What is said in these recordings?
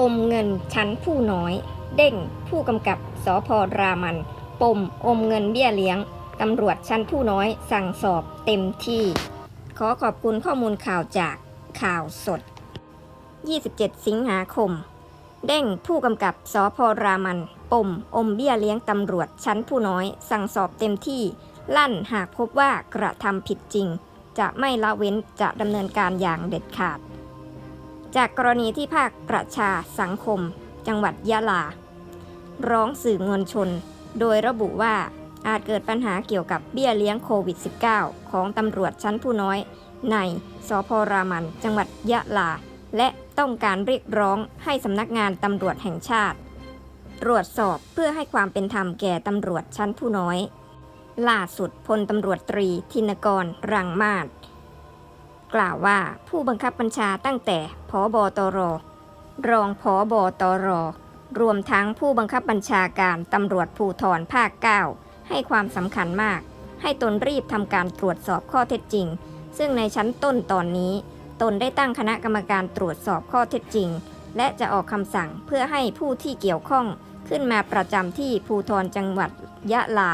อมเงินชั้นผู้น้อย เด้งผู้กำกับสพรามัน ปมอมเงินเบี้ยเลี้ยง ตำรวจชั้นผู้น้อยสั่งสอบเต็มที่ ขอขอบคุณข้อมูลข่าวจากข่าวสด 27 สิงหาคม เด้งผู้กำกับสพรามัน ปมอมเบี้ยเลี้ยงตำรวจชั้นผู้น้อย สั่งสอบเต็มที่ ลั่นหากพบว่ากระทำผิดจริง จะไม่ละเว้นจะดำเนินการอย่างเด็ดขาด จากกรณีที่ภาคประชาสังคม จังหวัดยะลา ร้องสื่อมวลชน โดยระบุว่าอาจเกิดปัญหาเกี่ยวกับเบี้ยเลี้ยงโควิด -19 ของตำรวจชั้นผู้น้อย ในสพรามัน จังหวัดยะลา และต้องการเรียกร้องให้สำนักงานตำรวจแห่งชาติ ตรวจสอบเพื่อให้ความเป็นธรรมแก่ตำรวจชั้นผู้น้อย ล่าสุดพลตำรวจตรี ธินกร รังมาศ กล่าวว่าผู้บังคับบัญชาตั้งแต่ผอบอตร รองผอบอตร รวมทั้งผู้บังคับบัญชาการตำรวจภูธรภาค 9 ให้ความสำคัญมาก ให้ตนรีบทำการตรวจสอบข้อเท็จจริง ซึ่งในชั้นต้นตอนนี้ ตนได้ตั้งคณะกรรมการตรวจสอบข้อเท็จจริง และจะออกคำสั่งเพื่อให้ผู้ที่เกี่ยวข้องขึ้นมาประจำที่ภูธรจังหวัดยะลา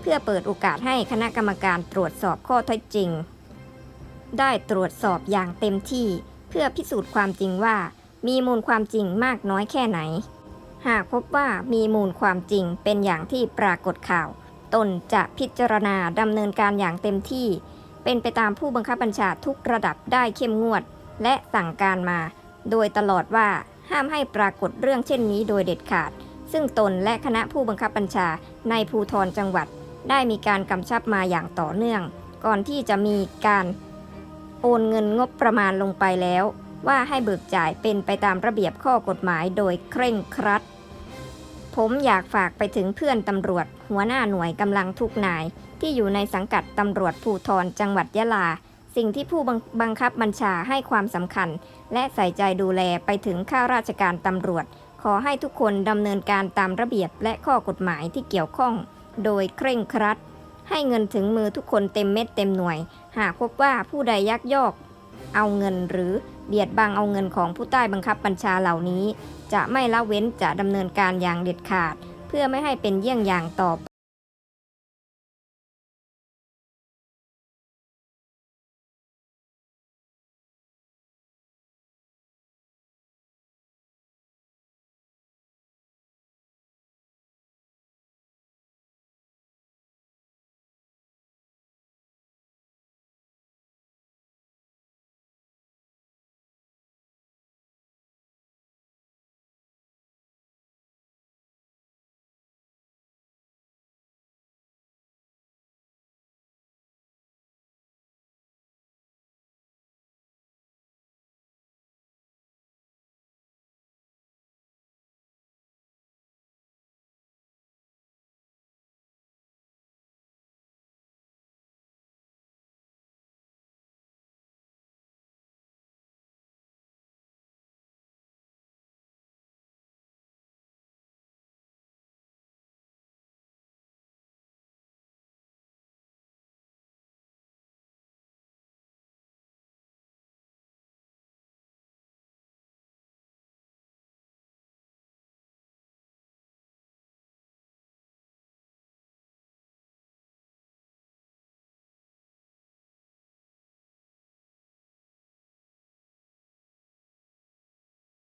เพื่อเปิดโอกาสให้คณะกรรมการตรวจสอบข้อเท็จจริง ได้ตรวจสอบอย่างเต็มที่ เพื่อพิสูจน์ความจริงว่า มีมูลความจริงมากน้อยแค่ไหน หากพบว่ามีมูลความจริงเป็นอย่างที่ปรากฏข่าว ตนจะพิจารณาดำเนินการอย่างเต็มที่ เป็นไปตามผู้บังคับบัญชาทุกระดับได้เข้มงวด และสั่งการมา โดยตลอดว่าห้ามให้ปรากฏเรื่องเช่นนี้โดยเด็ดขาด ซึ่งตนและคณะผู้บังคับบัญชาในภูทรจังหวัด ได้มีการกำชับมาอย่างต่อเนื่อง ก่อนที่จะมีการ โอนเงินงบประมาณลงไปแล้ว ว่าให้เบิกจ่ายเป็นไปตามระเบียบข้อกฎหมายโดยเคร่งครัด ผมอยากฝากไปถึงเพื่อนตำรวจ หัวหน้าหน่วยกำลังทุกนาย ที่อยู่ในสังกัดตำรวจภูธรจังหวัดยะลา สิ่งที่ผู้บังบังคับบัญชาให้ความสำคัญ และใส่ใจดูแลไปถึงข้าราชการตำรวจ ขอให้ทุกคนดำเนินการตามระเบียบและข้อกฎหมายที่เกี่ยวข้อง โดยเคร่งครัด ให้เงินถึงมือทุกคนเต็มเม็ดเต็มหน่วย หากพบว่าผู้ใดยักยอก เอาเงินหรือเบียดบังเอาเงินของผู้ใต้บังคับบัญชาเหล่านี้ จะไม่ละเว้นจะดำเนินการอย่างเด็ดขาด เพื่อไม่ให้เป็นเยี่ยงอย่างต่อไป